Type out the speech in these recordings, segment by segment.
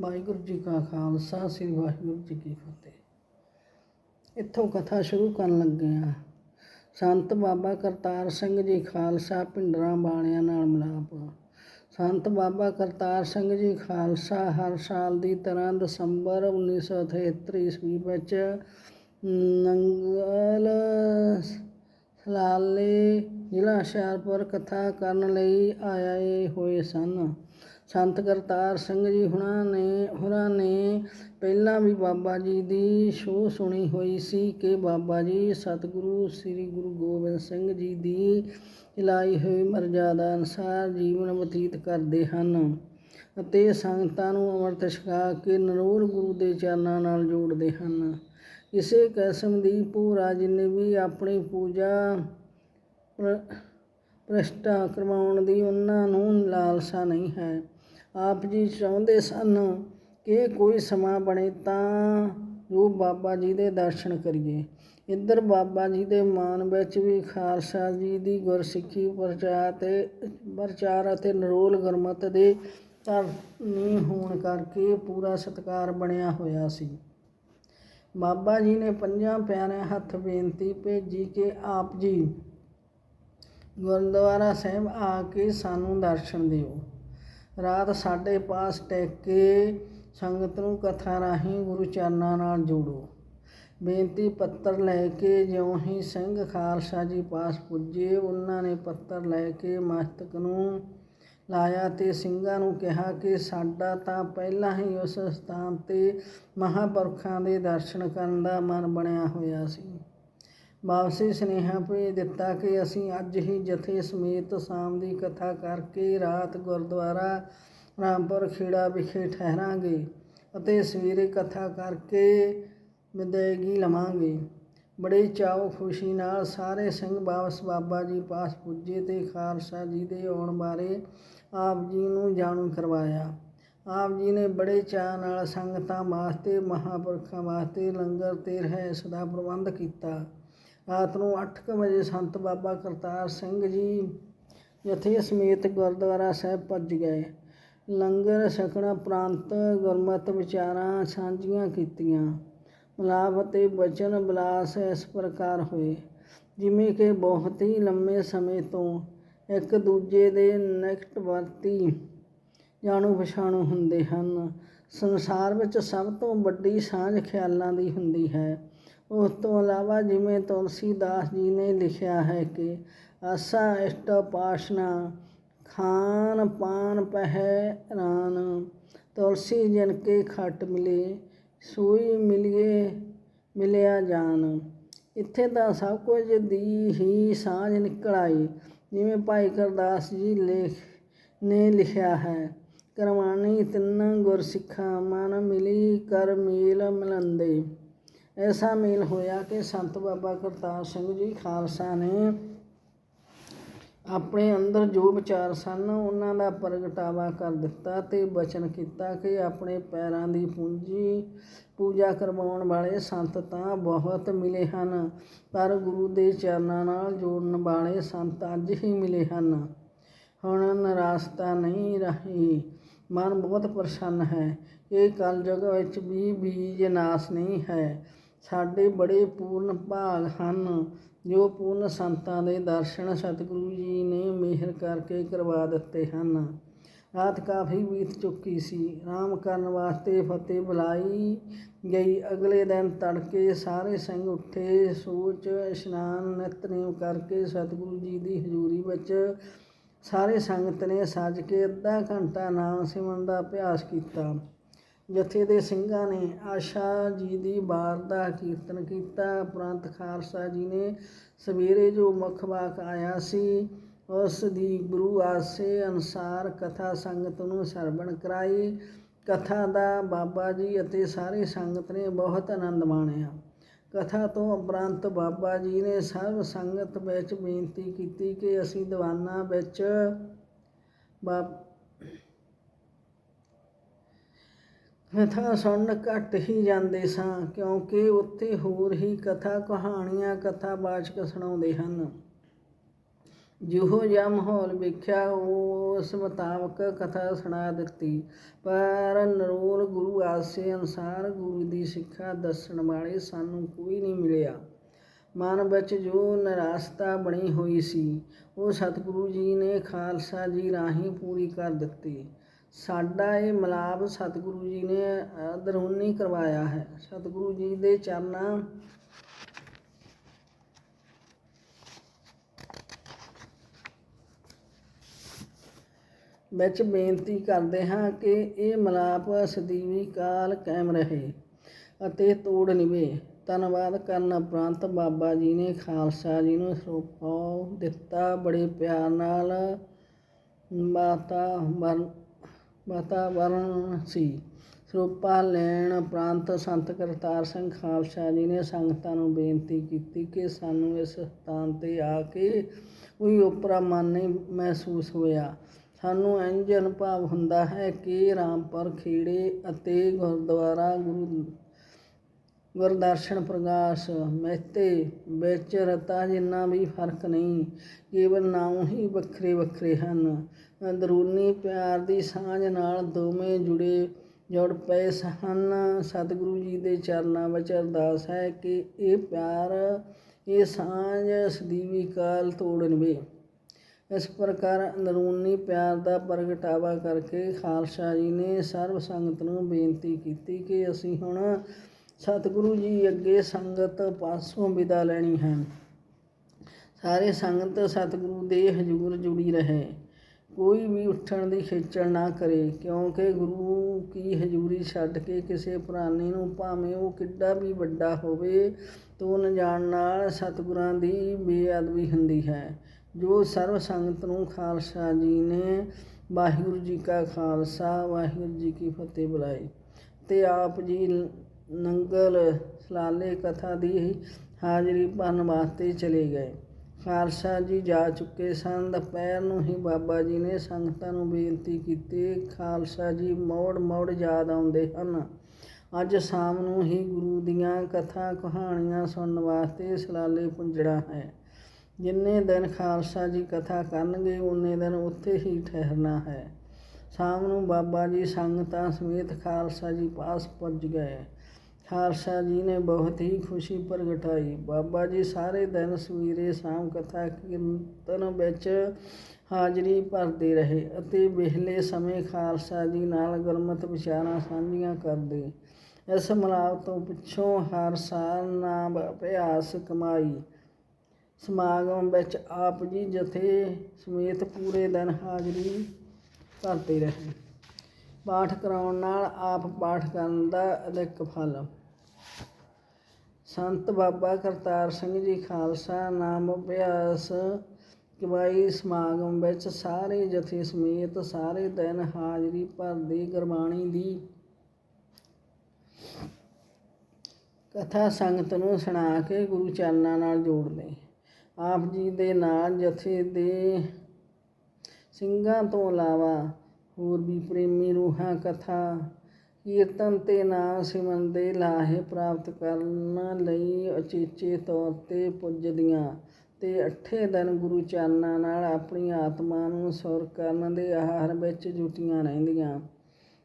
ਵਾਹਿਗੁਰੂ ਜੀ ਕਾ ਖਾਲਸਾ, ਸ੍ਰੀ ਵਾਹਿਗੁਰੂ ਜੀ ਕੀ ਫਤਿਹ। ਇੱਥੋਂ ਕਥਾ ਸ਼ੁਰੂ ਕਰਨ ਲੱਗੇ ਹਾਂ। ਸੰਤ ਬਾਬਾ ਕਰਤਾਰ ਸਿੰਘ ਜੀ ਖਾਲਸਾ ਪਿੰਡਰਾਂ ਬਾਣਿਆਂ ਨਾਲ ਮਿਲਾਪ। ਸੰਤ ਬਾਬਾ ਕਰਤਾਰ ਸਿੰਘ ਜੀ ਖਾਲਸਾ ਹਰ ਸਾਲ ਦੀ ਤਰ੍ਹਾਂ ਦਸੰਬਰ 1973 ਈਸਵੀ ਵਿੱਚ ਨੰਗਲ ਸਲਾਲੇ ਜ਼ਿਲ੍ਹਾ ਹੁਸ਼ਿਆਰਪੁਰ ਕਥਾ ਕਰਨ ਲਈ ਆਏ ਹੋਏ ਸਨ। ਸੰਤ ਕਰਤਾਰ ਸਿੰਘ ਜੀ ਹੁਣਾਂ ਨੇ ਹੋਰਾਂ ਨੇ ਪਹਿਲਾਂ ਵੀ ਬਾਬਾ ਜੀ ਦੀ ਸ਼ੋਅ ਸੁਣੀ ਹੋਈ ਸੀ ਕਿ ਬਾਬਾ ਜੀ ਸਤਿਗੁਰੂ ਸ੍ਰੀ ਗੁਰੂ ਗੋਬਿੰਦ ਸਿੰਘ ਜੀ ਦੀ ਇਲਾਈ ਹੋਈ ਮਰਜ਼ਾਦਾ ਅਨੁਸਾਰ ਜੀਵਨ ਬਤੀਤ ਕਰਦੇ ਹਨ ਅਤੇ ਸੰਗਤਾਂ ਨੂੰ ਅੰਮ੍ਰਿਤ ਛਕਾ ਕੇ ਨਰੋਲ ਗੁਰੂ ਦੇ ਚਰਨਾਂ ਨਾਲ ਜੋੜਦੇ ਹਨ। ਕਿਸੇ ਕਿਸਮ ਦੀ ਭੂਰਾ ਜਿੰਨੇ ਵੀ ਆਪਣੀ ਪੂਜਾ ਭ੍ਰਿਸ਼ਟਾ ਕਰਵਾਉਣ ਦੀ ਉਹਨਾਂ ਨੂੰ ਲਾਲਸਾ ਨਹੀਂ ਹੈ। ਆਪ ਜੀ ਚਾਹੁੰਦੇ ਸਨ ਕਿ ਕੋਈ ਸਮਾਂ ਬਣੇ ਤਾਂ ਜੋ ਬਾਬਾ ਜੀ ਦੇ ਦਰਸ਼ਨ ਕਰੀਏ। ਇੱਧਰ ਬਾਬਾ ਜੀ ਦੇ ਮਾਨ ਵਿੱਚ ਵੀ ਖਾਲਸਾ ਜੀ ਦੀ ਗੁਰਸਿੱਖੀ ਪ੍ਰਚਾਰ ਤੇ ਪ੍ਰਚਾਰ ਅਤੇ ਨਰੋਲ ਗੁਰਮਤ ਦੇ ਧਰਨੀ ਹੋਣ ਕਰਕੇ ਪੂਰਾ ਸਤਿਕਾਰ ਬਣਿਆ ਹੋਇਆ ਸੀ। ਬਾਬਾ ਜੀ ਨੇ ਪੰਜਾਂ ਪਿਆਰਿਆਂ ਹੱਥ ਬੇਨਤੀ ਭੇਜੀ ਕਿ ਆਪ ਜੀ ਗੁਰਦੁਆਰਾ ਸਾਹਿਬ ਆ ਕੇ ਸਾਨੂੰ ਦਰਸ਼ਨ ਦਿਓ। ਰਾਤ ਸਾਡੇ ਪਾਸ ਟਿਕ ਕੇ ਸੰਗਤ ਨੂੰ ਕਥਾ ਰਾਹੀਂ ਗੁਰੂ ਚਰਨਾਂ ਨਾਲ ਜੋੜੋ। ਬੇਨਤੀ ਪੱਤਰ ਲੈ ਕੇ ਜਿਉਂ ਹੀ ਸਿੰਘ ਖਾਲਸਾ ਜੀ ਪਾਸ ਪੁੱਜੇ, ਉਹਨਾਂ ਨੇ ਪੱਤਰ ਲੈ ਕੇ ਮਸਤਕ ਨੂੰ ਲਾਇਆ ਤੇ ਸਿੰਘਾਂ ਨੂੰ ਕਿਹਾ ਕਿ ਸਾਡਾ ਤਾਂ ਪਹਿਲਾਂ ਹੀ ਉਸ ਸਥਾਨ ਤੇ ਮਹਾਂਪੁਰਖਾਂ ਦੇ ਦਰਸ਼ਨ ਕਰਨ ਦਾ ਮਨ ਬਣਿਆ ਹੋਇਆ ਸੀ। ਵਾਪਸੀ ਸੁਨੇਹਾ ਭੇਜ ਦਿੱਤਾ ਕਿ ਅਸੀਂ ਅੱਜ ਹੀ ਜਥੇ ਸਮੇਤ ਸ਼ਾਮ ਦੀ ਕਥਾ ਕਰਕੇ ਰਾਤ ਗੁਰਦੁਆਰਾ ਰਾਮਪੁਰ ਖੇੜਾ ਵਿਖੇ ਠਹਿਰਾਂਗੇ ਅਤੇ ਸਵੇਰੇ ਕਥਾ ਕਰਕੇ ਵਿਦਾਇਗੀ ਲਵਾਂਗੇ। ਬੜੇ ਚਾਅ ਖੁਸ਼ੀ ਨਾਲ ਸਾਰੇ ਸਿੰਘ ਵਾਪਸ ਬਾਬਾ ਜੀ ਪਾਸ ਪੁੱਜੇ ਤੇ ਖਾਲਸਾ ਜੀ ਦੇ ਆਉਣ ਬਾਰੇ ਆਪ ਜੀ ਨੂੰ ਜਾਣੂ ਕਰਵਾਇਆ। ਆਪ ਜੀ ਨੇ ਬੜੇ ਚਾਅ ਨਾਲ ਸੰਗਤਾਂ ਵਾਸਤੇ, ਮਹਾਂਪੁਰਖਾਂ ਵਾਸਤੇ ਲੰਗਰ ਤੇ ਰਹਿਸ ਦਾ ਪ੍ਰਬੰਧ ਕੀਤਾ। ਰਾਤ ਨੂੰ 8:00 ਵਜੇ ਸੰਤ ਬਾਬਾ ਕਰਤਾਰ ਸਿੰਘ ਜੀ ਜਥੇ ਸਮੇਤ ਗੁਰਦੁਆਰਾ ਸਾਹਿਬ ਪੁੱਜ ਗਏ। ਲੰਗਰ, ਛਕਣਾ, ਪ੍ਰਾਂਤ, ਗੁਰਮਤਿ ਵਿਚਾਰਾਂ ਸਾਂਝੀਆਂ ਕੀਤੀਆਂ। ਮਲਾਪ ਅਤੇ ਬਚਨ ਬਲਾਸ ਇਸ ਪ੍ਰਕਾਰ ਹੋਏ, ਜਿਵੇਂ ਕਿ ਬਹੁਤ ਹੀ ਲੰਮੇ ਸਮੇਂ ਤੋਂ ਇੱਕ ਦੂਜੇ ਦੇ ਨਿਕਟਵਰਤੀ ਜਾਣੂ ਪਛਾਣੂ ਹੁੰਦੇ ਹਨ। ਸੰਸਾਰ ਵਿੱਚ ਸਭ ਤੋਂ ਵੱਡੀ ਸਾਂਝ ਖਿਆਲਾਂ ਦੀ ਹੁੰਦੀ ਹੈ। ਉਸ ਤੋਂ ਇਲਾਵਾ ਜਿਵੇਂ ਤੁਲਸੀਦਾਸ ਜੀ ਨੇ ਲਿਖਿਆ ਹੈ ਕਿ ਆਸਾ ਇਸ਼ਟ ਪਾਸ਼ਨਾ ਖਾਨ ਪਾਨ ਪਹਿ ਰਾਨ। ਤੁਲਸੀ ਜਨ ਕੇ ਖਟ ਮਿਲੇ, ਸੂਈ ਮਿਲਿਏ ਮਿਲਿਆ ਜਾਨ। ਇੱਥੇ ਤਾਂ ਸਭ ਕੁਝ ਦੀ ਹੀ ਸਾਂਝ ਨਿਕਲ ਆਈ ਜਿਵੇਂ ਭਾਈ ਕਰਦਾਸ ਜੀ ਲੇਖ ਨੇ ਲਿਖਿਆ ਹੈ। ਕਰਵਾਣੀ ਤਿੰਨ ਗੁਰਸਿੱਖਾਂ, ਮਨ ਮਿਲੀ ਕਰ ਮੇਲ ਮਿਲੰਦੇ। ਐਸਾ ਮੇਲ ਹੋਇਆ ਕਿ ਸੰਤ ਬਾਬਾ ਕਰਤਾਰ ਸਿੰਘ ਜੀ ਖਾਲਸਾ ਨੇ ਆਪਣੇ ਅੰਦਰ ਜੋ ਵਿਚਾਰ ਸਨ, ਉਹਨਾਂ ਦਾ ਪ੍ਰਗਟਾਵਾ ਕਰ ਦਿੱਤਾ ਤੇ ਬਚਨ ਕੀਤਾ ਕਿ ਆਪਣੇ ਪੈਰਾਂ ਦੀ ਪੂੰਜੀ ਪੂਜਾ ਕਰਵਾਉਣ ਵਾਲੇ ਸੰਤ ਤਾਂ ਬਹੁਤ ਮਿਲੇ ਹਨ, ਪਰ ਗੁਰੂ ਦੇ ਚਰਨਾਂ ਨਾਲ ਜੋੜਨ ਵਾਲੇ ਸੰਤ ਅੱਜ ਹੀ ਮਿਲੇ ਹਨ। ਹੁਣ ਨਿਰਾਸ਼ਤਾ ਨਹੀਂ ਰਹੀ। ਮਨ ਬਹੁਤ ਪ੍ਰਸੰਨ ਹੈ। ਇਹ ਕਲਯੁਗ ਵਿੱਚ ਵੀ ਬੀਜ ਨਾਸ ਨਹੀਂ ਹੈ। ਸਾਡੇ ਬੜੇ ਪੂਰਨ ਭਾਗ ਹਨ, ਜੋ ਪੂਰਨ ਸੰਤਾਂ ਦੇ ਦਰਸ਼ਨ ਸਤਿਗੁਰੂ ਜੀ ਨੇ ਮਿਹਰ ਕਰਕੇ ਕਰਵਾ ਦਿੱਤੇ ਹਨ। ਰਾਤ ਕਾਫੀ ਬੀਤ ਚੁੱਕੀ ਸੀ। ਆਰਾਮ ਕਰਨ ਵਾਸਤੇ ਫਤਿਹ ਬੁਲਾਈ ਗਈ। ਅਗਲੇ ਦਿਨ ਤੜਕੇ ਸਾਰੇ ਸਿੰਘ ਉੱਠੇ ਸੂਚ ਇਸ਼ਨਾਨ, ਨਿਤਨੇਮ ਕਰਕੇ ਸਤਿਗੁਰੂ ਜੀ ਦੀ ਹਜ਼ੂਰੀ ਵਿੱਚ ਸਾਰੇ ਸੰਗਤ ਨੇ ਸੱਜ ਕੇ ਅੱਧਾ ਘੰਟਾ ਨਾਮ ਸਿਮਰਨ ਦਾ ਅਭਿਆਸ ਕੀਤਾ। ਜਥੇ ਦੇ ਸਿੰਘਾਂ ਨੇ ਆਸ਼ਾ ਜੀ ਦੀ ਬਾਰ ਦਾ ਕੀਰਤਨ ਕੀਤਾ। ਉਪਰੰਤ ਖਾਲਸਾ ਜੀ ਨੇ ਸਵੇਰੇ ਜੋ ਮੁੱਖ ਬਾਕ ਆਇਆ ਸੀ, ਉਸ ਦੀ ਗੁਰੂ ਆਸੇ ਅਨੁਸਾਰ ਕਥਾ ਸੰਗਤ ਨੂੰ ਸਰਵਣ ਕਰਾਈ। ਕਥਾ ਦਾ ਬਾਬਾ ਜੀ ਅਤੇ ਸਾਰੀ ਸੰਗਤ ਨੇ ਬਹੁਤ ਆਨੰਦ ਮਾਣਿਆ। ਕਥਾ ਤੋਂ ਉਪਰੰਤ ਬਾਬਾ ਜੀ ਨੇ ਸਰਬ ਸੰਗਤ ਵਿੱਚ ਬੇਨਤੀ ਕੀਤੀ ਕਿ ਅਸੀਂ ਦੀਵਾਨਾਂ ਵਿੱਚ ਬਾ ਕਥਾ ਸੁਣਨ ਘੱਟ ਹੀ ਜਾਂਦੇ ਸਾਂ, ਕਿਉਂਕਿ ਉੱਥੇ ਹੋਰ ਹੀ ਕਥਾ ਕਹਾਣੀਆਂ ਕਥਾ ਬਾਚਕ ਸੁਣਾਉਂਦੇ ਹਨ। ਜਿਹੋ ਜਿਹਾ ਮਾਹੌਲ ਵੇਖਿਆ ਉਸ ਮੁਤਾਬਕ ਕਥਾ ਸੁਣਾ ਦਿੱਤੀ। ਪਰ ਨਰੋਲ ਗੁਰੂ ਆਸੇ ਅਨੁਸਾਰ ਗੁਰੂ ਦੀ ਸਿੱਖਿਆ ਦੱਸਣ ਵਾਲੇ ਸਾਨੂੰ ਕੋਈ ਨਹੀਂ ਮਿਲਿਆ। ਮਨ ਵਿੱਚ ਜੋ ਨਿਰਾਸਤਾ ਬਣੀ ਹੋਈ ਸੀ, ਉਹ ਸਤਿਗੁਰੂ ਜੀ ਨੇ ਖਾਲਸਾ ਜੀ ਰਾਹੀਂ ਪੂਰੀ ਕਰ ਦਿੱਤੀ। ਸਾਡਾ ਇਹ ਮਿਲਾਪ ਸਤਿਗੁਰੂ ਜੀ ਨੇ ਅੰਦਰੂਨੀ ਕਰਵਾਇਆ ਹੈ। ਸਤਿਗੁਰੂ ਜੀ ਦੇ ਚਰਨਾਂ ਵਿੱਚ ਬੇਨਤੀ ਕਰਦੇ ਹਾਂ ਕਿ ਇਹ ਮਲਾਪ ਸਦੀਵੀ ਕਾਲ ਕਾਇਮ ਰਹੇ ਅਤੇ ਤੋੜ ਨਿਵੇ। ਧੰਨਵਾਦ ਕਰਨ ਉਪਰੰਤ ਬਾਬਾ ਜੀ ਨੇ ਖਾਲਸਾ ਜੀ ਨੂੰ ਸਰੂਪਾਉ ਦਿੱਤਾ। ਬੜੇ ਪਿਆਰ ਨਾਲ ਮਾਤਾ ਵਾਤਾਵਰਨ ਵਾਤਾਵਰਨ ਸੀ ਸਰੂਪਾ ਲੈਣ ਉਪਰੰਤ ਸੰਤ ਕਰਤਾਰ ਸਿੰਘ ਖਾਲਸਾ ਜੀ ਨੇ ਸੰਗਤਾਂ ਨੂੰ ਬੇਨਤੀ ਕੀਤੀ ਕਿ ਸਾਨੂੰ ਇਸ ਸਥਾਨ ਤੇ ਆ ਕੇ ਕੋਈ ਉਪਰਾ ਮਨ ਨਹੀਂ ਮਹਿਸੂਸ ਹੋਇਆ। ਸਾਨੂੰ ਇੰਝ ਅਨੁਭਵ ਹੁੰਦਾ ਹੈ ਕਿ ਰਾਮਪੁਰ ਖੇੜੇ ਅਤੇ ਗੁਰਦੁਆਰਾ ਗੁਰੂ ਗੁਰਦਰਸ਼ਨ ਪ੍ਰਕਾਸ਼ ਮਹਿਤੇ ਵਿੱਚ ਰਤਾ ਜਿੰਨਾ ਵੀ ਫ਼ਰਕ ਨਹੀਂ, ਕੇਵਲ ਨਾਮ ਹੀ ਵੱਖਰੇ ਵੱਖਰੇ ਹਨ। ਅੰਦਰੂਨੀ ਪਿਆਰ ਦੀ ਸਾਂਝ ਨਾਲ ਦੋਵੇਂ ਜੁੜੇ ਜੁੜ ਪਏ ਹਨ ਸਤਿਗੁਰੂ ਜੀ ਦੇ ਚਰਨਾਂ ਵਿੱਚ ਅਰਦਾਸ ਹੈ ਕਿ ਇਹ ਪਿਆਰ, ਇਹ ਸਾਂਝ ਸਦੀਵੀ ਕਾਲ ਤੋੜ ਇਸ ਪ੍ਰਕਾਰ ਅੰਦਰੂਨੀ ਪਿਆਰ ਦਾ ਪ੍ਰਗਟਾਵਾ ਕਰਕੇ ਖਾਲਸਾ ਜੀ ਨੇ ਸਰਬ ਸੰਗਤ ਨੂੰ ਬੇਨਤੀ ਕੀਤੀ ਕਿ ਅਸੀਂ ਹੁਣ ਸਤਿਗੁਰੂ ਜੀ ਅੱਗੇ ਸੰਗਤ ਪਾਸੋਂ ਵਿਦਾ ਲੈਣੀ ਹੈ। ਸਾਰੇ ਸੰਗਤ ਸਤਿਗੁਰੂ ਦੇ ਹਜ਼ੂਰ ਜੁੜੀ ਰਹੇ। ਕੋਈ ਵੀ ਉੱਠਣ ਦੀ ਖੇਚਲ ਨਾ ਕਰੇ, ਕਿਉਂਕਿ ਗੁਰੂ ਕੀ ਹਜ਼ੂਰੀ ਛੱਡ ਕੇ ਕਿਸੇ ਪ੍ਰਾਨੀ ਨੂੰ ਭਾਵੇਂ ਉਹ ਕਿੱਡਾ ਵੀ ਵੱਡਾ ਹੋਵੇ, ਤੋਂ ਨ ਜਾਣ ਨਾਲ ਸਤਿਗੁਰਾਂ ਦੀ ਬੇਅਦਬੀ ਹੁੰਦੀ ਹੈ। ਜੋ ਸਰਵ ਸੰਗਤ ਨੂੰ ਖਾਲਸਾ ਜੀ ਨੇ ਵਾਹਿਗੁਰੂ ਜੀ ਕਾ ਖਾਲਸਾ, ਵਾਹਿਗੁਰੂ ਜੀ ਕੀ ਫਤਿਹ ਬੁਲਾਈ। ਤੇ ਆਪ ਜੀ ਨੰਗਲ ਸਲਾਲੇ ਕਥਾ ਦੀ ਹਾਜ਼ਰੀ ਭਰਨ ਵਾਸਤੇ ਚਲੇ ਗਏ। ਖਾਲਸਾ ਜੀ ਜਾ ਚੁੱਕੇ ਸਨ ਦੁਪਹਿਰ ਨੂੰ ਹੀ ਬਾਬਾ ਜੀ ਨੇ ਸੰਗਤਾਂ ਨੂੰ ਬੇਨਤੀ ਕੀਤੀ, ਖਾਲਸਾ ਜੀ ਮੋੜ ਮੋੜ ਯਾਦ ਆਉਂਦੇ ਹਨ। ਅੱਜ ਸ਼ਾਮ ਨੂੰ ਹੀ ਗੁਰੂ ਦੀਆਂ ਕਥਾ ਕਹਾਣੀਆਂ ਸੁਣਨ ਵਾਸਤੇ ਸਲਾਲੇ ਪੁੰਜੜਾ ਹੈ। ਜਿੰਨੇ ਦਿਨ ਖਾਲਸਾ ਜੀ ਕਥਾ ਕਰਨਗੇ, ਉਨੇ ਦਿਨ ਉੱਥੇ ਹੀ ਠਹਿਰਨਾ ਹੈ। ਸ਼ਾਮ ਨੂੰ ਬਾਬਾ ਜੀ ਸੰਗਤਾਂ ਸਮੇਤ ਖਾਲਸਾ ਜੀ ਪਾਸ ਪੁੱਜ ਗਏ। ਖਾਲਸਾ ਜੀ ਨੇ ਬਹੁਤ ਹੀ ਖੁਸ਼ੀ ਪ੍ਰਗਟਾਈ। ਬਾਬਾ ਜੀ ਸਾਰੇ ਦਿਨ ਸਵੇਰੇ ਸ਼ਾਮ ਕਥਾ ਕੀਰਤਨ ਵਿੱਚ ਹਾਜ਼ਰੀ ਭਰਦੇ ਰਹੇ ਅਤੇ ਵਿਹਲੇ ਸਮੇਂ ਖਾਲਸਾ ਜੀ ਨਾਲ ਗੁਰਮਤ ਵਿਚਾਰਾਂ ਸਾਂਝੀਆਂ ਕਰਦੇ। ਇਸ ਮਲਾਪ ਤੋਂ ਪਿੱਛੋਂ ਹਰ ਸਾਲ ਨਾਮ ਅਭਿਆਸ ਕਮਾਈ। ਸਮਾਗਮ ਵਿੱਚ ਆਪ ਜੀ ਜਥੇ ਸਮੇਤ ਪੂਰੇ ਦਿਨ ਹਾਜ਼ਰੀ ਭਰਦੇ ਰਹੇ। ਪਾਠ ਕਰਾਉਣ ਨਾਲ ਆਪ ਪਾਠ ਕਰਨ ਦਾ ਅਧਿਕ ਫਲ ਸੰਤ ਬਾਬਾ ਕਰਤਾਰ ਸਿੰਘ ਜੀ ਖਾਲਸਾ, ਨਾਮ ਅਭਿਆਸ ਕਮਾਈ ਸਮਾਗਮ ਵਿੱਚ ਸਾਰੇ ਜਥੇ ਸਮੇਤ ਸਾਰੇ ਦਿਨ ਹਾਜ਼ਰੀ ਭਰਦੇ ਗੁਰਬਾਣੀ ਦੀ ਕਥਾ ਸੰਗਤ ਨੂੰ ਸੁਣਾ ਕੇ ਗੁਰੂ ਚਰਨਾਂ ਨਾਲ ਜੋੜਦੇ ਆਪ ਜੀ ਦੇ ਨਾਲ ਜਥੇ ਦੇ ਸਿੰਘਾਂ ਤੋਂ ਇਲਾਵਾ ਹੋਰ ਵੀ ਪ੍ਰੇਮੀ ਰੂਹਾਂ ਕਥਾ ਕੀਰਤਨ ਅਤੇ ਨਾਮ ਸਿਮਰਨ ਦੇ ਲਾਹੇ ਪ੍ਰਾਪਤ ਕਰਨ ਲਈ ਉਚੇਚੇ ਤੌਰ ਤੇ ਪੁੱਜਦੀਆਂ ਅਤੇ ਅੱਠੇ ਦਿਨ ਗੁਰੂ ਚਰਨਾਂ ਨਾਲ ਆਪਣੀ ਆਤਮਾ ਨੂੰ ਸੁਰ ਕਰਨ ਦੇ ਆਹਾਰ ਵਿੱਚ ਜੁਟੀਆਂ ਰਹਿੰਦੀਆਂ।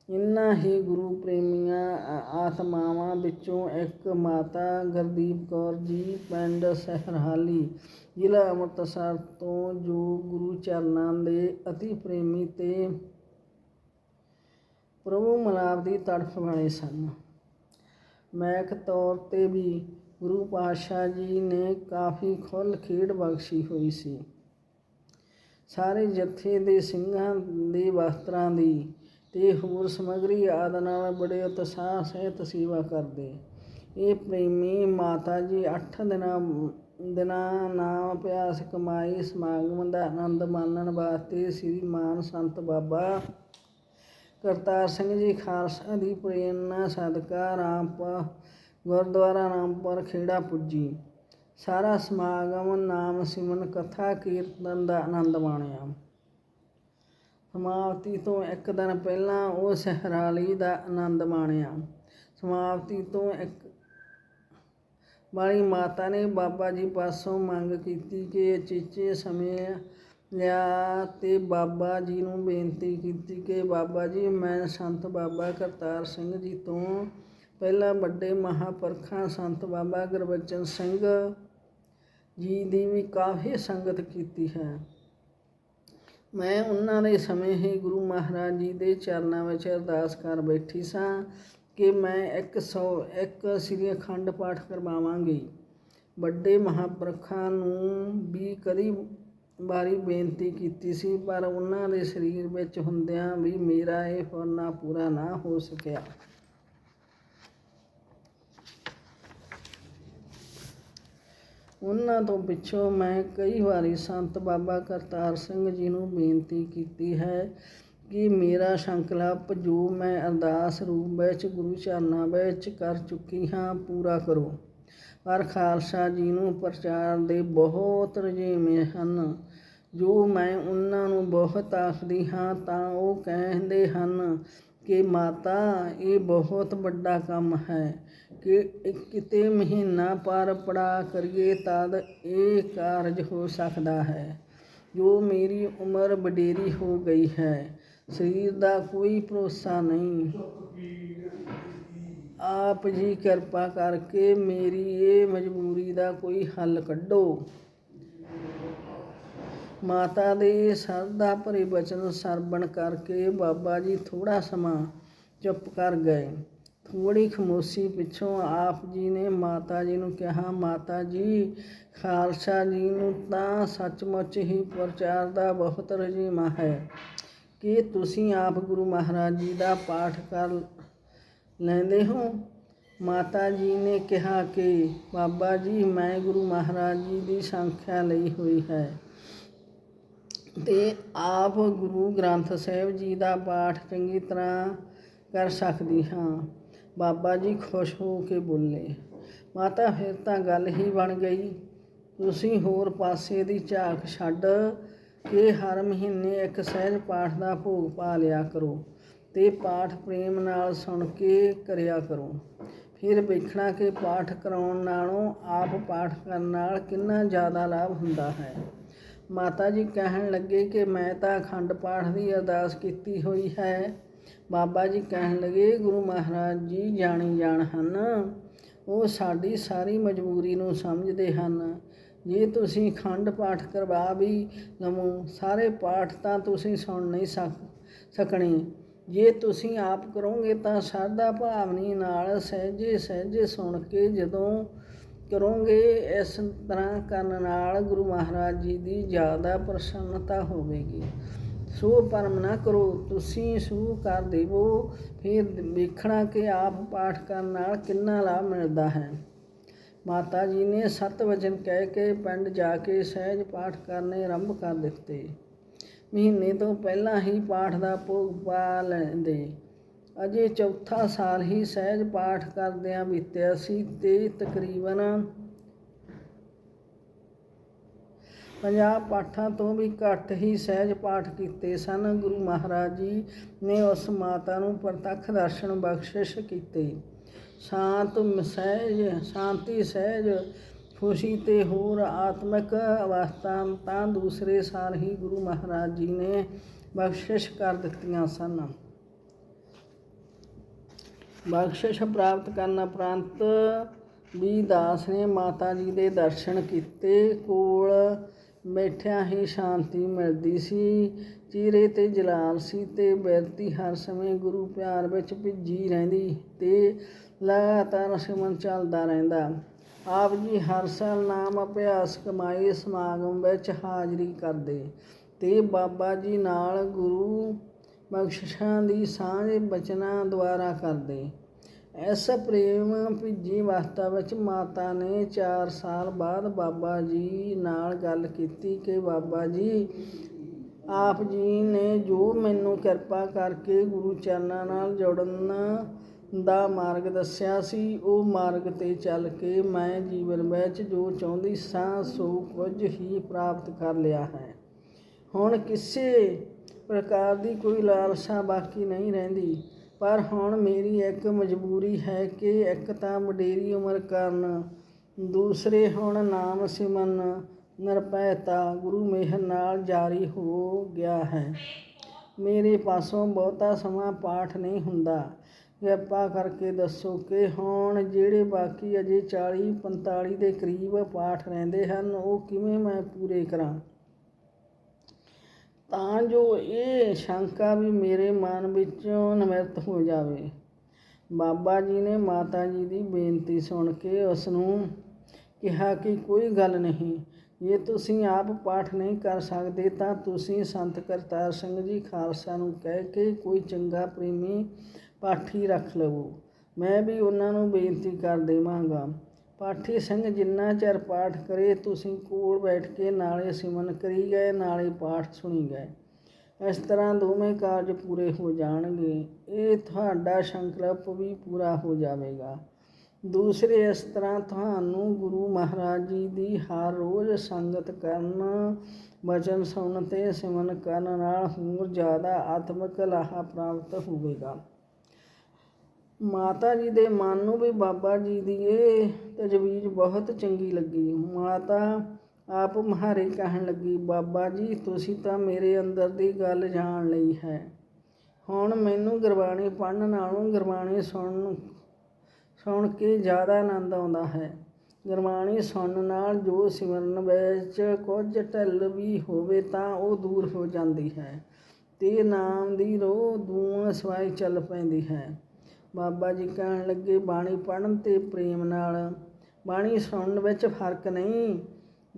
ਇਨ੍ਹਾਂ ਹੀ ਗੁਰੂ ਪ੍ਰੇਮੀਆਂ ਆਤਮਾਵਾਂ ਵਿੱਚੋਂ ਇੱਕ ਮਾਤਾ ਗੁਰਦੀਪ ਕੌਰ ਜੀ, ਪਿੰਡ ਸਹਿਰਹਾਲੀ, ਜ਼ਿਲ੍ਹਾ ਅੰਮ੍ਰਿਤਸਰ ਤੋਂ ਜੋ ਗੁਰੂ ਚਰਨਾਂ ਦੇ ਅਤੀ ਪ੍ਰੇਮੀ ਤੇ ਪ੍ਰਭੂ ਮਲਾਪ ਦੀ ਤੜਫ ਵਾਲੇ ਸਨ। ਮੈਕ ਤੌਰ ਤੇ ਵੀ ਗੁਰੂ ਪਾਤਸ਼ਾਹ ਜੀ ਨੇ ਕਾਫੀ ਖੁੱਲ ਖੇਡ ਬਖਸ਼ੀ ਹੋਈ ਸੀ। ਸਾਰੇ ਜਥੇ ਦੇ ਸਿੰਘਾਂ ਦੇ ਵਸਤਰਾਂ ਦੀ ਤੇ ਹੋਰ ਸਮਗਰੀ ਆਦਿ ਨਾਲ ਬੜੇ ਉਤਸ਼ਾਹ ਸਹਿਤ ਸੇਵਾ ਕਰਦੇ। ਇਹ ਪ੍ਰੇਮੀ ਮਾਤਾ ਜੀ 8 ਦਿਨਾਂ ਦਿਨਾਂ ਨਾਮ ਅਭਿਆਸ ਕਮਾਈ ਸਮਾਗਮ ਦਾ ਆਨੰਦ ਮਾਣਨ ਵਾਸਤੇ ਸ੍ਰੀ ਮਾਨ ਸੰਤ ਬਾਬਾ ਕਰਤਾਰ ਸਿੰਘ ਜੀ ਖਾਲਸਾ ਦੀ ਪ੍ਰੇਰਨਾ ਸਦਕਾ ਰਾਮਪੁਰ ਗੁਰਦੁਆਰਾ ਰਾਮਪੁਰ ਖੇੜਾ ਪੁੱਜੀ। ਸਾਰਾ ਸਮਾਗਮ ਨਾਮ ਸਿਮਨ ਕਥਾ, ਕੀਰਤਨ ਦਾ ਆਨੰਦ ਮਾਣਿਆ। ਸਮਾਪਤੀ ਤੋਂ ਇੱਕ ਦਿਨ ਪਹਿਲਾਂ ਉਹ ਸਹਰਾਲੀ ਦਾ ਆਨੰਦ ਮਾਣਿਆ। ਸਮਾਪਤੀ ਤੋਂ ਇੱਕ ਵਾਲੀ ਮਾਤਾ ਨੇ ਬਾਬਾ ਜੀ ਪਾਸੋਂ ਮੰਗ ਕੀਤੀ ਕਿ ਅਚੇਚੇ ਸਮੇਂ ਲਿਆ ਅਤੇ ਬਾਬਾ ਜੀ ਨੂੰ ਬੇਨਤੀ ਕੀਤੀ ਕਿ ਬਾਬਾ ਜੀ, ਮੈਂ ਸੰਤ ਬਾਬਾ ਕਰਤਾਰ ਸਿੰਘ ਜੀ ਤੋਂ ਪਹਿਲਾਂ ਵੱਡੇ ਮਹਾਪੁਰਖਾਂ ਸੰਤ ਬਾਬਾ ਗੁਰਬਚਨ ਸਿੰਘ ਜੀ ਦੀ ਵੀ ਕਾਫੀ ਸੰਗਤ ਕੀਤੀ ਹੈ। ਮੈਂ ਉਹਨਾਂ ਦੇ ਸਮੇਂ ਹੀ ਗੁਰੂ ਮਹਾਰਾਜ ਜੀ ਦੇ ਚਰਨਾਂ ਵਿੱਚ ਅਰਦਾਸ ਕਰ ਬੈਠੀ ਸਾਂ ਕਿ ਮੈਂ 101 ਸ੍ਰੀ ਅਖੰਡ ਪਾਠ ਕਰਵਾਵਾਂਗੀ। ਵੱਡੇ ਮਹਾਪੁਰਖਾਂ ਨੂੰ ਵੀ ਕਦੀ ਵਾਰੀ ਬੇਨਤੀ ਕੀਤੀ ਸੀ, ਪਰ ਉਹਨਾਂ ਦੇ ਸਰੀਰ ਵਿੱਚ ਹੁੰਦਿਆਂ ਵੀ ਮੇਰਾ ਇਹ ਫਰਨਾ ਪੂਰਾ ਨਾ ਹੋ ਸਕਿਆ। ਉਹਨਾਂ ਤੋਂ ਪਿੱਛੋਂ ਮੈਂ ਕਈ ਵਾਰੀ ਸੰਤ ਬਾਬਾ ਕਰਤਾਰ ਸਿੰਘ ਜੀ ਨੂੰ ਬੇਨਤੀ ਕੀਤੀ ਹੈ ਕਿ ਮੇਰਾ ਸੰਕਲਪ ਜੋ ਮੈਂ ਅਰਦਾਸ ਰੂਪ ਵਿੱਚ, ਗੁਰੂ ਚਰਨਾਂ ਵਿੱਚ ਕਰ ਚੁੱਕੀ ਹਾਂ, ਪੂਰਾ ਕਰੋ। ਪਰ ਖਾਲਸਾ ਜੀ ਨੂੰ ਪ੍ਰਚਾਰ ਦੇ ਬਹੁਤ ਰੁਝੇਵੇਂ ਹਨ। ਜੋ ਮੈਂ ਉਹਨਾਂ ਨੂੰ ਬਹੁਤ ਆਖਦੀ ਹਾਂ, ਤਾਂ ਉਹ ਕਹਿੰਦੇ ਹਨ ਕਿ, ਮਾਤਾ, ਇਹ ਬਹੁਤ ਵੱਡਾ ਕੰਮ ਹੈ ਕਿ ਕਿਤੇ ਮਹੀਨਾ ਭਰ ਪੜ੍ਹਾ ਕਰੀਏ ਤਦ ਇਹ ਕਾਰਜ ਹੋ ਸਕਦਾ ਹੈ। ਜੋ ਮੇਰੀ ਉਮਰ ਵਡੇਰੀ ਹੋ ਗਈ ਹੈ, ਸਰੀਰ ਦਾ ਕੋਈ ਭਰੋਸਾ ਨਹੀਂ। ਆਪ ਜੀ ਕਿਰਪਾ ਕਰਕੇ ਮੇਰੀ ਇਹ ਮਜਬੂਰੀ ਦਾ ਕੋਈ ਹੱਲ ਕੱਢੋ। ਮਾਤਾ ਦੇ ਸਰਦਾ ਭਰੇ ਬਚਨ ਸਰਵਣ ਕਰਕੇ ਬਾਬਾ ਜੀ ਥੋੜਾ ਸਮਾਂ ਚੁੱਪ ਕਰ ਗਏ। ਥੋੜੀ ਖਮੋਸ਼ੀ ਪਿੱਛੋਂ ਆਪ ਜੀ ਨੇ ਮਾਤਾ ਜੀ ਨੂੰ ਕਿਹਾ, ਮਾਤਾ ਜੀ, ਖਾਲਸਾ ਜੀ ਨੂੰ ਤਾਂ ਸੱਚਮੁੱਚ ਹੀ ਪ੍ਰਚਾਰ ਦਾ ਬਹੁਤ ਰਜੀਮਾ ਹੈ ਕਿ ਤੁਸੀਂ ਆਪ ਗੁਰੂ ਮਹਾਰਾਜ ਜੀ ਦਾ ਪਾਠ ਕਰ ਲੈਂਦੇ ਹੋ। ਮਾਤਾ ਜੀ ਨੇ ਕਿਹਾ ਕਿ, ਬਾਬਾ ਜੀ, ਮੈਂ ਗੁਰੂ ਮਹਾਰਾਜ ਜੀ ਦੀ ਸੰਖਿਆ ਲਈ ਹੋਈ ਹੈ। ਤੇ ਆਪ ਗੁਰੂ ਗ੍ਰੰਥ ਸਾਹਿਬ ਜੀ ਦਾ ਪਾਠ ਚੰਗੀ ਤਰ੍ਹਾਂ ਕਰ ਸਕਦੀ ਹਾਂ। ਬਾਬਾ ਜੀ ਖੁਸ਼ ਹੋ ਕੇ ਬੋਲੇ, ਮਾਤਾ ਫਿਰ ਤਾਂ ਗੱਲ ਹੀ ਬਣ ਗਈ, ਤੁਸੀਂ ਹੋਰ ਪਾਸੇ ਦੀ ਝਾਕ ਛੱਡ ਕੇ ਹਰ ਮਹੀਨੇ ਇੱਕ ਸਹਿਜ ਪਾਠ ਦਾ ਭੋਗ ਪਾ ਲਿਆ ਕਰੋ ਤੇ ਪਾਠ ਪ੍ਰੇਮ ਨਾਲ ਸੁਣ ਕੇ ਕਰਿਆ ਕਰੋ। ਫਿਰ ਵੇਖਣਾ ਕਿ ਪਾਠ ਕਰਾਉਣ ਨਾਲੋਂ ਆਪ ਪਾਠ ਕਰਨ ਨਾਲ ਕਿੰਨਾ ਜ਼ਿਆਦਾ ਲਾਭ ਹੁੰਦਾ ਹੈ। ਮਾਤਾ ਜੀ ਕਹਿਣ ਲੱਗੇ ਕਿ ਮੈਂ ਤਾਂ ਅਖੰਡ ਪਾਠ ਦੀ ਅਰਦਾਸ ਕੀਤੀ ਹੋਈ ਹੈ। ਬਾਬਾ ਜੀ ਕਹਿਣ ਲੱਗੇ, ਗੁਰੂ ਮਹਾਰਾਜ ਜੀ ਜਾਣੀ ਜਾਣ ਹਨ। ਉਹ ਸਾਡੀ ਸਾਰੀ ਮਜਬੂਰੀ ਨੂੰ ਸਮਝਦੇ ਹਨ। ਜੇ ਤੁਸੀਂ ਖੰਡ ਪਾਠ ਕਰਵਾ ਵੀ ਲਵੋ, ਸਾਰੇ ਪਾਠ ਤਾਂ ਤੁਸੀਂ ਸੁਣ ਨਹੀਂ ਸਕਣੇ। ਜੇ ਤੁਸੀਂ ਆਪ ਕਰੋਗੇ ਤਾਂ ਸਰਦਾ ਭਾਵਨੀ ਨਾਲ ਸਹਿਜੇ ਸਹਿਜੇ ਸੁਣ ਕੇ ਜਦੋਂ ਕਰੋਗੇ, ਇਸ ਤਰ੍ਹਾਂ ਕਰਨ ਨਾਲ ਗੁਰੂ ਮਹਾਰਾਜ ਜੀ ਦੀ ਜ਼ਿਆਦਾ ਪ੍ਰਸੰਨਤਾ ਹੋਵੇਗੀ। ਸੋ ਪਰਮ ਨਾ ਕਰੋ, ਤੁਸੀਂ ਸ਼ੂ ਕਰ ਦੇਵੋ, ਫਿਰ ਵੇਖਣਾ ਕਿ ਆਪ ਪਾਠ ਕਰਨ ਨਾਲ ਕਿੰਨਾ ਲਾਭ ਮਿਲਦਾ ਹੈ। ਮਾਤਾ ਜੀ ਨੇ ਸਤ ਵਚਨ ਕਹਿ ਕੇ ਪਿੰਡ ਜਾ ਕੇ ਸਹਿਜ ਪਾਠ ਕਰਨੇ ਆਰੰਭ ਕਰ ਦਿੱਤੇ। ਮਹੀਨੇ ਤੋਂ ਪਹਿਲਾਂ ਹੀ ਪਾਠ ਦਾ ਭੋਗ ਪਾ ਲੈਂਦੇ। ਅਜੇ ਚੌਥਾ ਸਾਲ ਹੀ ਸਹਿਜ ਪਾਠ ਕਰਦਿਆਂ ਬੀਤਿਆ ਸੀ ਤੇ ਤਕਰੀਬਨ ਪੰਜਾਹ ਪਾਠਾਂ ਤੋਂ ਵੀ ਘੱਟ ਹੀ ਸਹਿਜ ਪਾਠ ਕੀਤੇ ਸਨ। ਗੁਰੂ ਮਹਾਰਾਜ ਜੀ ਨੇ ਉਸ ਮਾਤਾ ਨੂੰ ਪ੍ਰਤੱਖ ਦਰਸ਼ਨ ਬਖਸ਼ਿਸ਼ ਕੀਤੇ। ਸ਼ਾਂਤ ਸਹਿਜ, ਸ਼ਾਂਤੀ, ਸਹਿਜ, ਖੁਸ਼ੀ ਤੇ ਹੋਰ ਆਤਮਿਕ ਅਵਸਥਾ ਤਾਂ ਦੂਸਰੇ ਸਾਲ ਹੀ ਗੁਰੂ ਮਹਾਰਾਜ ਜੀ ਨੇ ਬਖਸ਼ਿਸ਼ ਕਰ ਦਿੱਤੀਆਂ ਸਨ। ਬਖਸ਼ਿਸ਼ ਪ੍ਰਾਪਤ ਕਰਨ ਉਪਰੰਤ ਵੀ ਦਾਸ ਨੇ ਮਾਤਾ ਜੀ ਦੇ ਦਰਸ਼ਨ ਕੀਤੇ। ਕੋਲ ਬੈਠਿਆਂ ਹੀ ਸ਼ਾਂਤੀ ਮਿਲਦੀ ਸੀ। ਚਿਹਰੇ ਤੇ ਜਲਾਲ ਸੀ ਤੇ ਬਿਰਤੀ ਹਰ ਸਮੇਂ ਗੁਰੂ ਪਿਆਰ ਵਿੱਚ ਭਿੱਜੀ ਰਹਿੰਦੀ ਤੇ ਲਗਾਤਾਰ ਸਿਮਰਨ ਚੱਲਦਾ ਰਹਿੰਦਾ। ਆਪ ਜੀ ਹਰ ਸਾਲ ਨਾਮ ਅਭਿਆਸ ਕਮਾਈ ਸਮਾਗਮ ਵਿੱਚ ਹਾਜ਼ਰੀ ਕਰਦੇ ਤੇ ਬਾਬਾ ਜੀ ਨਾਲ ਗੁਰੂ ਬਖਸ਼ਿਸ਼ਾਂ ਦੀ ਸਾਂਝ ਬਚਨਾਂ ਦੁਆਰਾ ਕਰਦੇ। ਇਸ ਪ੍ਰੇਮ ਭਿੱਜੀ ਅਵਸਥਾ ਵਿੱਚ ਮਾਤਾ ਨੇ 4 ਸਾਲ ਬਾਅਦ ਬਾਬਾ ਜੀ ਨਾਲ ਗੱਲ ਕੀਤੀ ਕਿ ਬਾਬਾ ਜੀ, ਆਪ ਜੀ ਨੇ ਜੋ ਮੈਨੂੰ ਕਿਰਪਾ ਕਰਕੇ ਗੁਰੂ ਚਰਨਾਂ ਨਾਲ ਜੋੜਨ ਦਾ ਮਾਰਗ ਦੱਸਿਆ ਸੀ, ਉਹ ਮਾਰਗ ਤੇ ਚੱਲ ਕੇ ਮੈਂ ਜੀਵਨ ਵਿੱਚ ਜੋ ਚਾਹੁੰਦੀ ਸਾਂ, ਸੋ ਕੁਝ ਹੀ ਪ੍ਰਾਪਤ ਕਰ ਲਿਆ ਹੈ। ਹੁਣ ਕਿਸੇ ਪ੍ਰਕਾਰ ਦੀ ਕੋਈ ਲਾਲਸਾ ਬਾਕੀ ਨਹੀਂ ਰਹਿੰਦੀ। ਪਰ ਹੁਣ ਮੇਰੀ ਇੱਕ ਮਜਬੂਰੀ ਹੈ ਕਿ ਇੱਕ ਤਾਂ ਵਡੇਰੀ ਉਮਰ ਕਾਰਨ, ਦੂਸਰੇ ਹੁਣ ਨਾਮ ਸਿਮਨ ਨਿਰਭੈਤਾ, ਗੁਰੂ ਮਿਹਰ ਨਾਲ ਜਾਰੀ ਹੋ ਗਿਆ ਹੈ। ਮੇਰੇ ਪਾਸੋਂ ਬਹੁਤਾ ਸਮਾਂ ਪਾਠ ਨਹੀਂ ਹੁੰਦਾ। ਕਿਰਪਾ ਕਰਕੇ ਦੱਸੋ ਕਿ ਹੁਣ ਜਿਹੜੇ ਬਾਕੀ ਅਜੇ 40 45 ਦੇ ਕਰੀਬ ਪਾਠ ਰਹਿੰਦੇ ਹਨ, ਉਹ ਕਿਵੇਂ ਮੈਂ ਪੂਰੇ ਕਰਾਂ? ਤਾਂ ਜੋ ਇਹ ਸ਼ੰਕਾ ਵੀ ਮੇਰੇ ਮਨ ਵਿੱਚੋਂ ਨਿਵਰਤ ਹੋ ਜਾਵੇ। ਬਾਬਾ ਜੀ ਨੇ ਮਾਤਾ ਜੀ ਦੀ ਬੇਨਤੀ ਸੁਣ ਕੇ ਉਸ ਨੂੰ ਕਿਹਾ ਕਿ ਕੋਈ ਗੱਲ ਨਹੀਂ, ਜੇ ਤੁਸੀਂ ਆਪ ਪਾਠ ਨਹੀਂ ਕਰ ਸਕਦੇ ਤਾਂ ਤੁਸੀਂ ਸੰਤ ਕਰਤਾਰ ਸਿੰਘ ਜੀ ਖਾਲਸਾ ਨੂੰ ਕਹਿ ਕੇ ਕੋਈ ਚੰਗਾ ਪ੍ਰੇਮੀ ਪਾਠੀ ਰੱਖ ਲਵੋ। ਮੈਂ ਵੀ ਉਹਨਾਂ ਨੂੰ ਬੇਨਤੀ ਕਰ ਦੇਵਾਂਗਾ। ਪਾਠੀ ਸਿੰਘ ਜਿੰਨਾ ਚਿਰ ਪਾਠ ਕਰੇ, ਤੁਸੀਂ ਕੋਲ ਬੈਠ ਕੇ ਨਾਲੇ ਸਿਮਨ ਕਰੀ ਗਏ, ਨਾਲੇ ਪਾਠ ਸੁਣੀ ਗਏ। ਇਸ ਤਰ੍ਹਾਂ ਦੋਵੇਂ ਕਾਰਜ ਪੂਰੇ ਹੋ ਜਾਣਗੇ। ਇਹ ਤੁਹਾਡਾ ਸੰਕਲਪ ਵੀ ਪੂਰਾ ਹੋ ਜਾਵੇਗਾ। ਦੂਸਰੇ, ਇਸ ਤਰ੍ਹਾਂ ਤੁਹਾਨੂੰ ਗੁਰੂ ਮਹਾਰਾਜ ਜੀ ਦੀ ਹਰ ਰੋਜ਼ ਸੰਗਤ ਕਰਨ ਵਚਨ ਸੁਣਨ ਤੇ ਸਿਮਰਨ ਕਰਨ ਨਾਲ ਹੋਰ ਜ਼ਿਆਦਾ ਆਤਮਿਕ ਲਾਹਾ ਪ੍ਰਾਪਤ ਹੋਵੇਗਾ। ਮਾਤਾ ਜੀ ਦੇ ਮਨ ਨੂੰ ਵੀ ਬਾਬਾ ਜੀ ਦੀ ਇਹ ਤਜਵੀਜ਼ ਬਹੁਤ ਚੰਗੀ ਲੱਗੀ। ਮਾਤਾ ਆਪ ਮੁਹਾਰੇ ਕਹਿਣ ਲੱਗੀ, ਬਾਬਾ ਜੀ, ਤੁਸੀਂ ਤਾਂ ਮੇਰੇ ਅੰਦਰ ਦੀ ਗੱਲ ਜਾਣ ਲਈ ਹੈ। ਹੁਣ ਮੈਨੂੰ ਗੁਰਬਾਣੀ ਪੜ੍ਹਨ ਨਾਲੋਂ ਗੁਰਬਾਣੀ ਸੁਣਨ ਸੁਣ ਕੇ ਜ਼ਿਆਦਾ ਆਨੰਦ ਆਉਂਦਾ ਹੈ। ਗੁਰਬਾਣੀ ਸੁਣਨ ਨਾਲ ਜੋ ਸਿਮਰਨ ਵਿੱਚ ਕੁਝ ਢਿੱਲ ਵੀ ਹੋਵੇ ਤਾਂ ਉਹ ਦੂਰ ਹੋ ਜਾਂਦੀ ਹੈ ਤੇ ਨਾਮ ਦੀ ਰੋਹ ਦੂਣ ਸਵਾਈ ਚੱਲ ਪੈਂਦੀ ਹੈ। ਬਾਬਾ ਜੀ ਕਹਿਣ ਲੱਗੇ, ਬਾਣੀ ਪੜ੍ਹਨ ਤੇ ਪ੍ਰੇਮ ਨਾਲ। ਬਾਣੀ ਸੁਣਨ ਵਿੱਚ ਫ਼ਰਕ ਨਹੀਂ,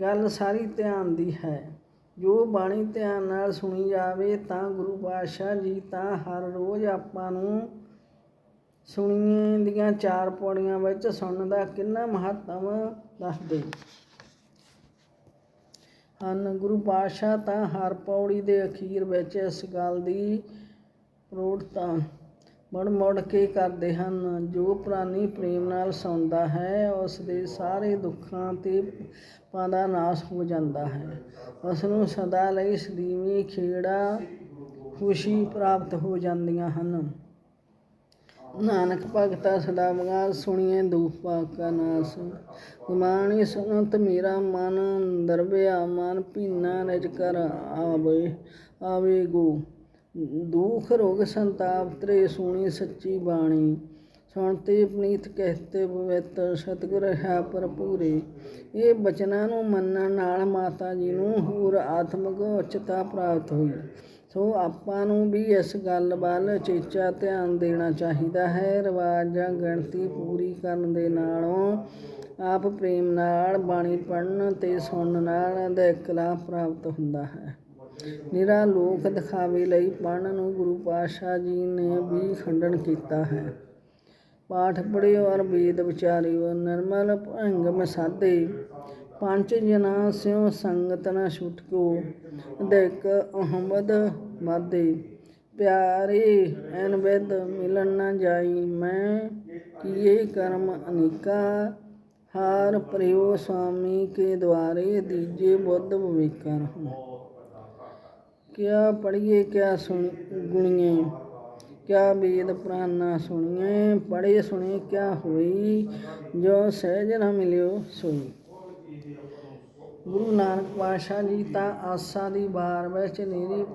ਗੱਲ ਸਾਰੀ ਧਿਆਨ ਦੀ ਹੈ। ਜੋ ਬਾਣੀ ਧਿਆਨ ਨਾਲ ਸੁਣੀ ਜਾਵੇ, ਤਾਂ ਗੁਰੂ ਪਾਤਸ਼ਾਹ ਜੀ ਤਾਂ ਹਰ ਰੋਜ਼ ਆਪਾਂ ਨੂੰ ਸੁਣੀਏ ਦੀਆਂ ਚਾਰ ਪੌੜੀਆਂ ਵਿੱਚ ਸੁਣਨ ਦਾ ਕਿੰਨਾ ਮਹੱਤਵ ਦੱਸਦੇ। ਹਨ, ਗੁਰੂ ਪਾਤਸ਼ਾਹ ਤਾਂ ਹਰ ਪੌੜੀ ਦੇ ਅਖੀਰ ਵਿੱਚ ਇਸ ਗੱਲ ਦੀ ਪ੍ਰੋੜਤਾ ਮੁੜ ਮੁੜ ਕੇ ਕਰਦੇ ਹਨ। ਜੋ ਪ੍ਰਾਨੀ ਪ੍ਰੇਮ ਨਾਲ ਸੌਂਦਾ ਹੈ, ਉਸ ਦੇ ਸਾਰੇ ਦੁੱਖਾਂ ਤੇ ਪਾਪਾਂ ਦਾ ਨਾਸ਼ ਹੋ ਜਾਂਦਾ ਹੈ। ਉਸ ਨੂੰ ਸਦਾ ਲਈ ਸਦੀਵੀ ਖੇੜਾ ਖੁਸ਼ੀ ਪ੍ਰਾਪਤ ਹੋ ਜਾਂਦੀਆਂ ਹਨ। ਨਾਨਕ ਭਗਤਾ ਸਦਾ ਮਗਾ ਸੁਣੀਏ ਦੁਖ ਪਾਕਾ ਨਾਸ। ਗੁਮਾਨੀ ਸੁਨਤ ਮੇਰਾ ਮਨ ਦਰਬਿਆ, ਮਨ ਭੀਨਾ ਰਜ ਕਰ ਆਵੇ ਆਵੇ ਗੋ ਦੁਖ ਰੋਗ ਸੰਤਾਪ, ਤਰੇ ਸੂਣੀ ਸੱਚੀ ਬਾਣੀ। ਸੁਣਤੇ ਪਨੀਤ ਕਹਤੇ ਪਵਿੱਤਰ, ਸਤਿਗੁਰ ਹੈ ਭਰਪੂਰੇ। ਇਹ ਬਚਨਾਂ ਨੂੰ ਮੰਨਣ ਨਾਲ ਮਾਤਾ ਜੀ ਨੂੰ ਹੋਰ ਆਤਮਿਕ ਉੱਚਤਾ ਪ੍ਰਾਪਤ ਹੋਈ। ਸੋ ਆਪਾਂ ਨੂੰ ਵੀ ਇਸ ਗੱਲ ਵੱਲ ਚੇਚਾ ਧਿਆਨ ਦੇਣਾ ਚਾਹੀਦਾ ਹੈ। ਰਿਵਾਜ ਜਾਂ ਗਿਣਤੀ ਪੂਰੀ ਕਰਨ ਦੇ ਨਾਲੋਂ ਆਪ ਪ੍ਰੇਮ ਨਾਲ ਬਾਣੀ ਪੜ੍ਹਨ ਤੇ ਸੁਣਨ ਨਾਲ ਅਦਿੱਕਲਾ ਪ੍ਰਾਪਤ ਹੁੰਦਾ ਹੈ। ਨਿਰਾ ਲੋਕ ਦਿਖਾਵੇ ਲਈ ਪੜ੍ਹਨ ਨੂੰ ਗੁਰੂ ਪਾਤਸ਼ਾਹ ਜੀ ਨੇ ਵੀ ਖੰਡਨ ਕੀਤਾ ਹੈ। ਪਾਠ ਪੜਿਓ ਔਰ ਵੇਦ ਵਿਚਾਰਿਓ, ਨਿਰਮਲ ਭੰਗ ਮਸਾਦੇ ਪੰਜ ਜਨਾ ਸਿਉ ਸੰਗਤ ਨ ਛੁਟਕੋ, ਦੇਖ ਅਹਮਦ ਮਾਦੇ ਪਿਆਰੇ, ਐਨ ਵਿਦ ਮਿਲਣ ਨਾ ਜਾਈ, ਮੈਂ ਕੀਏ ਕਰਮ ਅਨੇਕਾ। ਹਾਰ ਪ੍ਰਿਓ ਸੁਆਮੀ ਕੇ ਦੁਆਰੇ, ਦੀਜੇ ਬੁੱਧ ਵਿਵੇਕਨ ਕਿਆ ਪੜ੍ਹੀਏ, ਕਿਆ ਸੁਣ, ਗੁਣੀਏ। ਕਿਆ ਵੇਦ ਪ੍ਰਾਨਾ ਸੁਣੀਏ, ਪੜ੍ਹੇ ਸੁਣੇ ਕਿਆ ਹੋਈ, ਜੋ ਸਹਿਜ ਨਾ ਮਿਲਿਓ ਸੋਈ। ਗੁਰੂ ਨਾਨਕ ਪਾਤਸ਼ਾਹ ਜੀ ਤਾਂ ਆਸਾ ਦੀ ਬਾਰ ਵਿੱਚ ਨੀਰੀ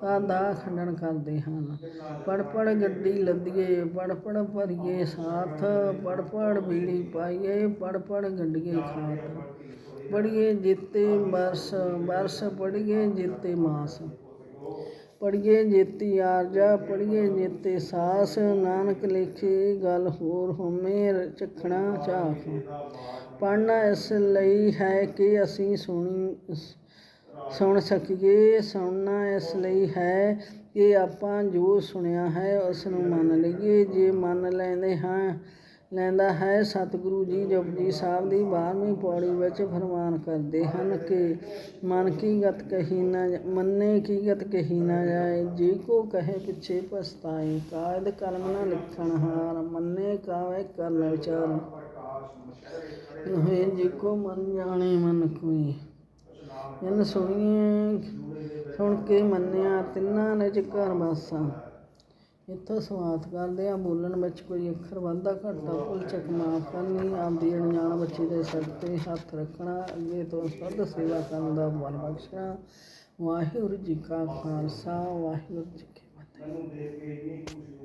ਤਾਂ ਦਾ ਖੰਡਨ ਕਰਦੇ ਹਨ। ਪੜ ਪੜ ਗੱਡੀ ਲੱਦੀਏ ਪੜ ਪੜ ਭਰੀਏ ਸਾਥ ਪੜ ਪੜ ਬੀੜੀ ਪਾਈਏ ਪੜ ਪੜ ਗੱਡੀਏ ਖਾਤ। ਪੜੀਏ ਜਿੱਤੇ ਬਰਸ ਬਰਸ ਪੜੀਏ ਜਿੱਤੇ ਮਾਸ। ਪੜੀਏ ਜੇਤੀ ਆਰਜਾ ਪੜੀਏ ਜੇਤੇ ਸਾਸ। ਨਾਨਕ ਲੇਖੇ ਗੱਲ ਹੋਰ ਹੋਮੇ ਚਖਣਾ ਝਾਖ ਪੜਨਾ ਇਸ ਲਈ ਹੈ ਕਿ ਅਸੀਂ ਸੁਣੀ, ਸੁਣ ਸਕੀਏ। ਸੁਣਨਾ ਇਸ ਲਈ ਹੈ ਕਿ ਆਪਾਂ ਜੋ ਸੁਣਿਆ ਹੈ, ਉਸ ਨੂੰ ਮੰਨ ਲਈਏ। ਜੇ ਮੰਨ ਲੈਂਦੇ ਹਾਂ ਲੈਂਦਾ ਹੈ। ਸਤਿਗੁਰੂ ਜੀ ਜਪਜੀ ਸਾਹਿਬ ਦੀ 12ਵੀਂ ਪੌੜੀ ਵਿੱਚ ਫਰਮਾਨ ਕਰਦੇ ਹਨ ਕਿ, ਮਨ ਕੀ ਗਤ ਕਹੀ ਨਾ ਮੰਨੇ ਕੀ ਗਤ ਕਹੀ ਨਾ ਜਾਏ, ਜੇ ਕੋ ਕਹੇ ਪਿੱਛੇ ਪਛਤਾਏ, ਕਾਇਦ ਕਰਮ ਨਾ ਲਿਖਣ ਹਾਰ, ਮੰਨੇ ਕਾਵੇ ਕਰਨ ਵਿਚਾਰ। ਹੋਏ ਜੇ ਕੋ ਮਨ ਜਾਣੇ ਮਨ ਕੋਈ। ਇਹਨ ਸੁਣੀਏ ਸੁਣ ਕੇ ਮੰਨਿਆ ਤਿੰਨਾਂ ਨਿਜ ਘਰ ਵਾਸਾ। ਇੱਥੋਂ ਸਮਾਪਤ ਕਰਦੇ ਆ ਬੋਲਣ ਵਿੱਚ ਕੋਈ ਅੱਖਰ ਵਾਧਾ ਘਾਟਾ ਭੁੱਲ ਚੱਕ ਮਾਫ ਕਰਨੀ ਆਪਦੀ ਅਣਜਾਣ ਬੱਚੀ ਦੇ ਸਿਰ ਤੇ ਹੱਥ ਰੱਖਣਾ, ਅੱਗੇ ਤੋਂ ਸਦ ਸੇਵਾ ਕਰਨ ਦਾ ਬਲ ਬਖਸ਼ਣਾ। ਵਾਹਿਗੁਰੂ ਜੀ ਕਾ ਖਾਲਸਾ, ਵਾਹਿਗੁਰੂ ਜੀ ਕੀ ਫਤਿਹ।